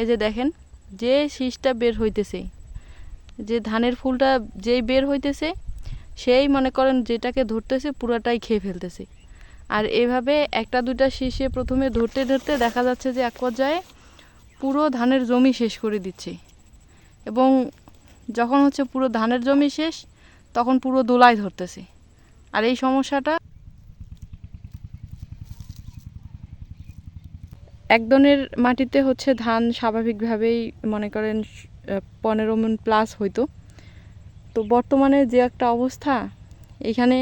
এই যে দেখেন, যে শীষটা বের হইতেছে, যে ধানের ফুলটা যেই বের হইতেছে, সেই মনে করেন যেটাকে ধরতেছে পুরাটাই খেয়ে ফেলতেছে। আর এভাবে একটা দুইটা শীষে প্রথমে ধরতে ধরতে দেখা যাচ্ছে যে এক পর্যায়ে পুরো ধানের জমি শেষ করে দিচ্ছে। এবং যখন হচ্ছে পুরো ধানের জমি শেষ, তখন পুরো দোলায় ধরতেছে। আর এই সমস্যাটা এক ধরনের মাটিতে হচ্ছে ধান স্বাভাবিকভাবেই মনে করেন পনেরো মন প্লাস হইতো। তো বর্তমানে যে একটা অবস্থা, এখানে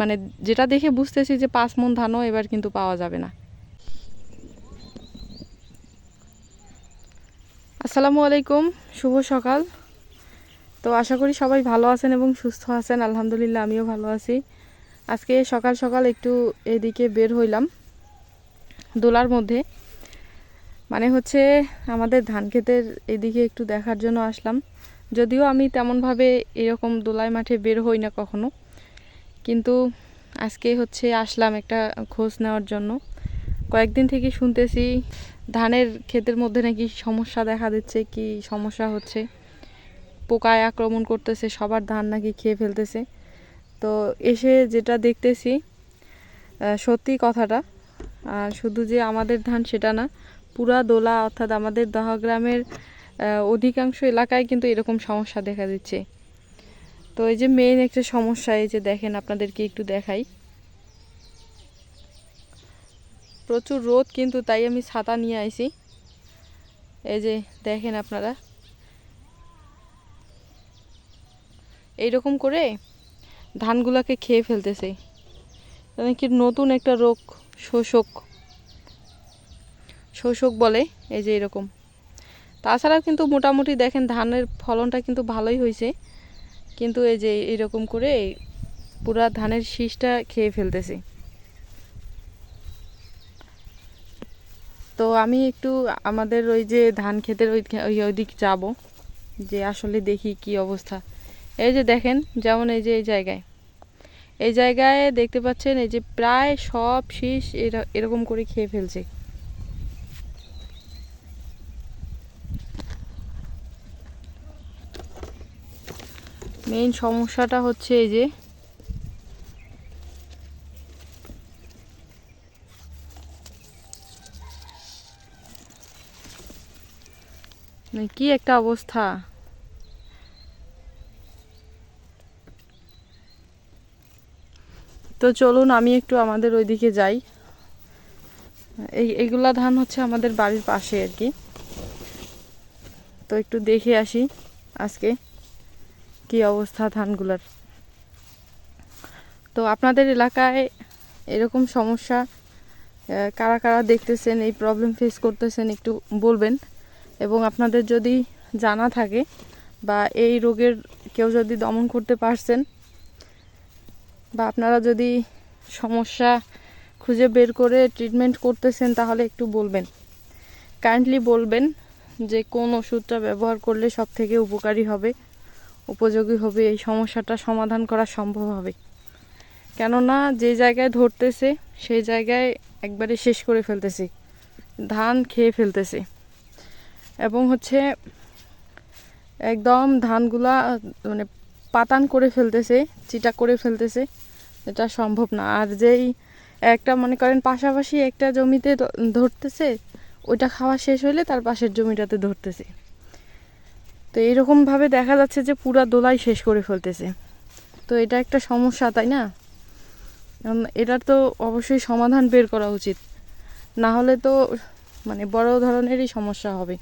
মানে যেটা দেখে বুঝতেছি যে পাঁচ মন ধানও এবার কিন্তু পাওয়া যাবে না। আসসালামু আলাইকুম, শুভ সকাল। তো আশা করি সবাই ভালো আছেন এবং সুস্থ আছেন। আলহামদুলিল্লাহ, আমিও ভালো আছি। আজকে সকাল সকাল একটু এদিকে বের হইলাম। দোলার মধ্যে। মানে হচ্ছে আমাদের ধান ক্ষেতের এদিকে একটু দেখার জন্য আসলাম। যদিও আমি তেমনভাবে এরকম দোলাই মাঠে বের হই না কখনো। কিন্তু আজকে হচ্ছে আসলাম একটা খোঁজ নেওয়ার জন্য। কয়েকদিন থেকে শুনতেছি ধানের ক্ষেতের মধ্যে নাকি সমস্যা দেখা দিচ্ছে, কি সমস্যা হচ্ছে। পোকায় আক্রমণ করতেছে, সবার ধান নাকি খেয়ে ফেলতেছে। তো এসে যেটা দেখতেছি সত্যি কথাটা শুধু যে আমাদের ধান সেটা না, পুরা দোলা অর্থাৎ আমাদের দহগ্রামের অধিকাংশ এলাকায় কিন্তু এরকম সমস্যা দেখা দিচ্ছে। তো এই যে মেইন একটা সমস্যা, এই যে দেখেন আপনাদেরকে একটু দেখাই। প্রচুর রোদ কিন্তু তাই আমি ছাতা নিয়ে আইছি। এই যে দেখেন আপনারা। এইরকম করে ধানগুলোকে খেয়ে ফেলতেছে। মানে কি নতুন একটা রোগ শোষক। শোষক বলে, এই যে এরকম। তাছাড়া কিন্তু মোটামুটি দেখেন ধানের ফলনটা কিন্তু ভালোই হয়েছে। কিন্তু এই যে এরকম করে পুরা ধানের শীষটা খেয়ে ফেলতেছে। তো আমি একটু আমাদের ওই যে ধান ক্ষেতের ওই ওই যাব। যে আসলে দেখি কি অবস্থা। এই যে দেখেন, যেমন এই যে এই জায়গায়। এই জায়গায় দেখতে পাচ্ছেন এই যে প্রায় সব শীষ এরা- এরকম করে খেয়ে ফেলছে। মেইন সমস্যাটা হচ্ছে এই যে মানে কি একটা অবস্থা? তো চলুন, আমি একটু আমাদের ওইদিকে যাই। এই এইগুলা ধান হচ্ছে আমাদের বাড়ির পাশে আর কি। তো একটু দেখে আসি আজকে কি অবস্থা ধানগুলার। তো আপনাদের এলাকায় এরকম সমস্যা কারা কারা দেখতেছেন, এই প্রবলেম ফেস করতেছেন একটু বলবেন। এবং আপনাদের যদি জানা থাকে বা এই রোগের কেউ যদি দমন করতে পারছেন বা আপনারা যদি সমস্যা খুঁজে বের করে ট্রিটমেন্ট করতেছেন, তাহলে একটু বলবেন। কাইন্ডলি বলবেন যে, কোন ওষুধটা ব্যবহার করলে সব থেকে উপকারী হবে, উপযোগী হবে, এই সমস্যাটা সমাধান করা সম্ভব হবে। কেননা, যে জায়গায় ধরতেছে, সেই জায়গায় একবারে শেষ করে ফেলতেছে, ধান খেয়ে ফেলতেছে। এবং হচ্ছে, একদম ধানগুলা মানে পাতান করে ফেলতেছে, চিটা করে ফেলতেছে, এটা সম্ভব না। আর যেই একটা মনে করেন পাশাপাশি একটা জমিতে ধরতেছে, ওইটা খাওয়া শেষ হলে তার পাশের জমিটাতে ধরতেছে। তো এইরকমভাবে দেখা যাচ্ছে যে পুরা দোলাই শেষ করে ফেলতেছে। তো এটা একটা সমস্যা, তাই না? এটার তো অবশ্যই সমাধান বের করা উচিত। না হলে তো মানে বড় ধরনেরই সমস্যা হবে।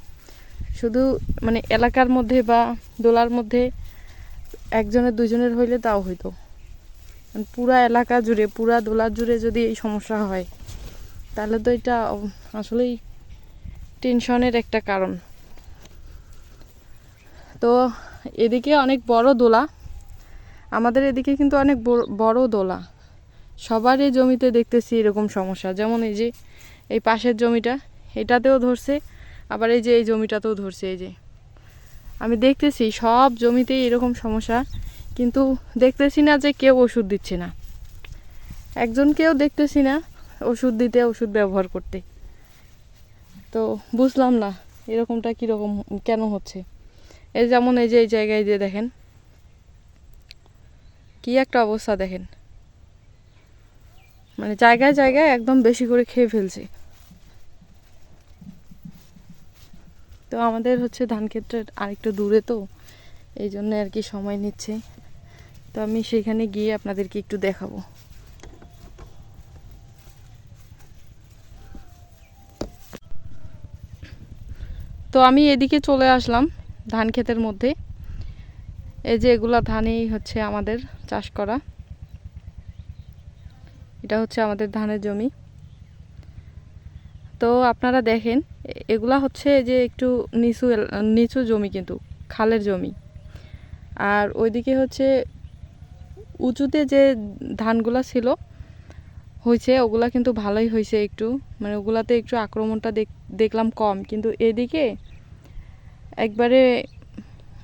শুধু মানে এলাকার মধ্যে বা দোলার মধ্যে একজনের দুজনের হইলে তাও হইতো। মানে পুরা এলাকা জুড়ে, পুরা দোলা জুড়ে যদি এই সমস্যা হয়, তাহলে তো এটা আসলেই টেনশনের একটা কারণ। তো এদিকে অনেক বড় দোলা। আমাদের এদিকে কিন্তু অনেক বড়- বড় দোলা। সবারই জমিতে দেখতেছি এরকম সমস্যা। যেমন এই যে, এই পাশের জমিটা, এটাতেও ধরছে, আবার এই যে, এই জমিটাতেও ধরছে এই যে। আমি দেখতেছি সব জমিতেই এরকম সমস্যা, কিন্তু দেখতেছি না যে কেউ ওষুধ দিচ্ছে না। একজনকেও দেখতেছি না ওষুধ দিতে, ওষুধ ব্যবহার করতে। তো বুঝলাম না এরকমটা কীরকম, কেন হচ্ছে? এই যেমন এই যে, এই জায়গায় যে দেখেন, কি একটা অবস্থা দেখেন। মানে জায়গায় জায়গায় একদম বেশি করে খেয়ে ফেলছে। তো আমাদের হচ্ছে ধান ক্ষেত্রের আরেকটু দূরে তো, এই জন্য আর কি সময় নিচ্ছে। তো আমি সেখানে গিয়ে আপনাদেরকে একটু দেখাবো। তো আমি এদিকে চলে আসলাম ধান ক্ষেতের মধ্যে। এই যে এগুলা ধানই হচ্ছে আমাদের চাষ করা। এটা হচ্ছে আমাদের ধানের জমি। তো আপনারা দেখেন এগুলা হচ্ছে যে একটু নিচু নিচু জমি কিন্তু, খালের জমি। আর ওইদিকে হচ্ছে উঁচুতে যে ধানগুলা ছিল হয়েছে ওগুলা কিন্তু ভালোই হয়েছে একটু। মানে ওগুলাতে একটু আক্রমণটা দেখ, দেখলাম কম। কিন্তু এদিকে একবারে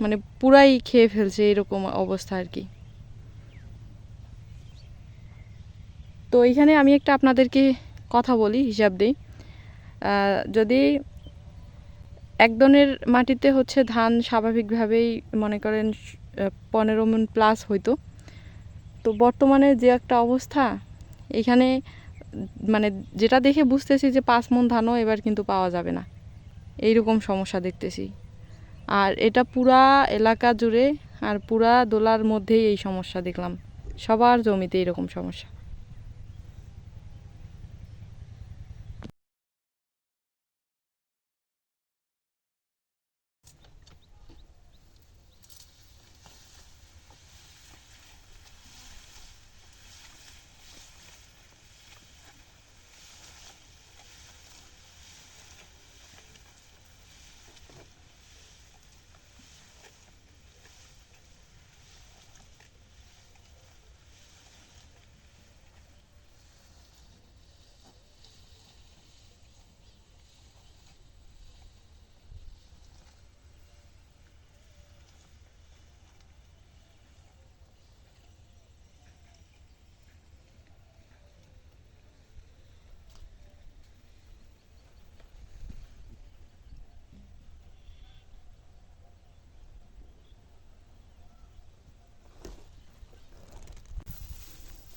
মানে পুরাই খেয়ে ফেলছে এরকম অবস্থা আর কি। তো এইখানে আমি একটা আপনাদেরকে কথা বলি, হিসাব দিই। যদি এক দনের মাটিতে হচ্ছে ধান স্বাভাবিকভাবেই মনে করেন পনেরো মন প্লাস হইতো। তো বর্তমানে যে একটা অবস্থা, এখানে মানে যেটা দেখে বুঝতেছি যে পাঁচ মন ধানও এবার কিন্তু পাওয়া যাবে না। এইরকম সমস্যা দেখতেছি। আর এটা পুরা এলাকা জুড়ে আর পুরা দোলার মধ্যেই এই সমস্যা দেখলাম। সবার জমিতে এরকম সমস্যা।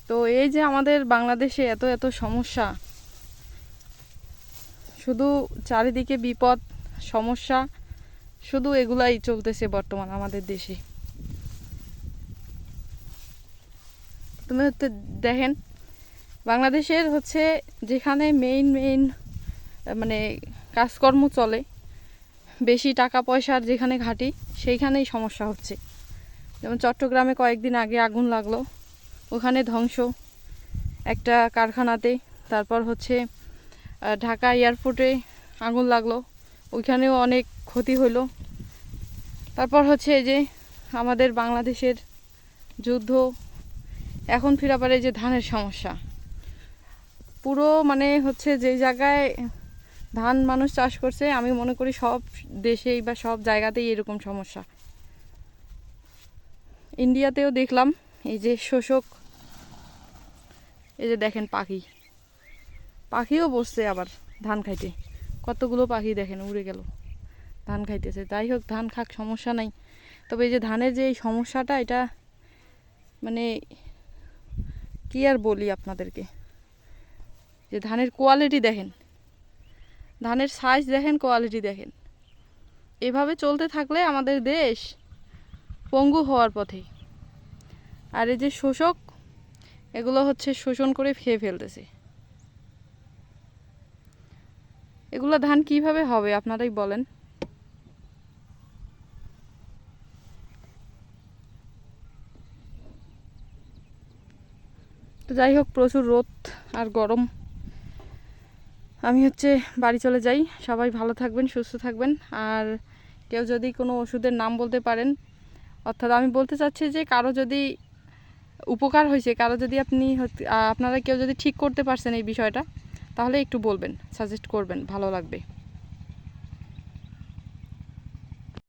তো এই যে আমাদের বাংলাদেশে এত এত সমস্যা, শুধু চারিদিকে বিপদ, সমস্যা, শুধু এগুলাই চলতেছে বর্তমান আমাদের দেশে। তুমি হচ্ছে দেখেন, বাংলাদেশের হচ্ছে যেখানে মেইন মেইন মানে কাজকর্ম চলে, বেশি টাকা পয়সার যেখানে ঘাটি, সেইখানেই সমস্যা হচ্ছে। যেমন চট্টগ্রামে কয়েকদিন আগে আগুন লাগল ওখানে ধ্বংস। একটা কারখানাতে, তারপর হচ্ছে ঢাকা এয়ারপোর্টে আগুন লাগল। ওইখানেও অনেক ক্ষতি হলো। তারপর হচ্ছে যে আমাদের বাংলাদেশের যুদ্ধ, এখন ফির আবার এই যে ধানের সমস্যা। পুরো মানে হচ্ছে যে জায়গায় ধান মানুষ চাষ করছে, আমি মনে করি সব দেশেই বা সব জায়গাতেই এরকম সমস্যা। ইন্ডিয়াতেও দেখলাম এই যে শোষক এই যে দেখেন পাখি। পাখিও বসছে আবার ধান খাইতে। কতগুলো পাখি দেখেন, উড়ে গেল। ধান খাইতেছে। যাই হোক, ধান খাক, সমস্যা নাই। তবে এই যে ধানের যে এই সমস্যাটা, এটা মানে কী আর বলি আপনাদেরকে? যে ধানের কোয়ালিটি দেখেন। ধানের সাইজ দেখেন কোয়ালিটি দেখেন। এভাবে চলতে থাকলে আমাদের দেশ পঙ্গু হওয়ার পথে। আর এই যে শোষক এগুলো হচ্ছে শোষণ করে খেয়ে ফেলতেছে। এগুলো ধান কীভাবে হবে, আপনারাই বলেন। তো যাই হোক, প্রচুর রোদ আর গরম। আমি হচ্ছে বাড়ি চলে যাই। সবাই ভালো থাকবেন, সুস্থ থাকবেন। আর কেউ যদি কোনো ওষুধের নাম বলতে পারেন, অর্থাৎ আমি বলতে চাচ্ছি যে কারও যদি উপকার হয়েছে। কারও যদি আপনি আপনারা কেউ যদি ঠিক করতে পারছেন এই বিষয়টা, তাহলে একটু বলবেন সাজেস্ট করবেন, ভালো লাগবে।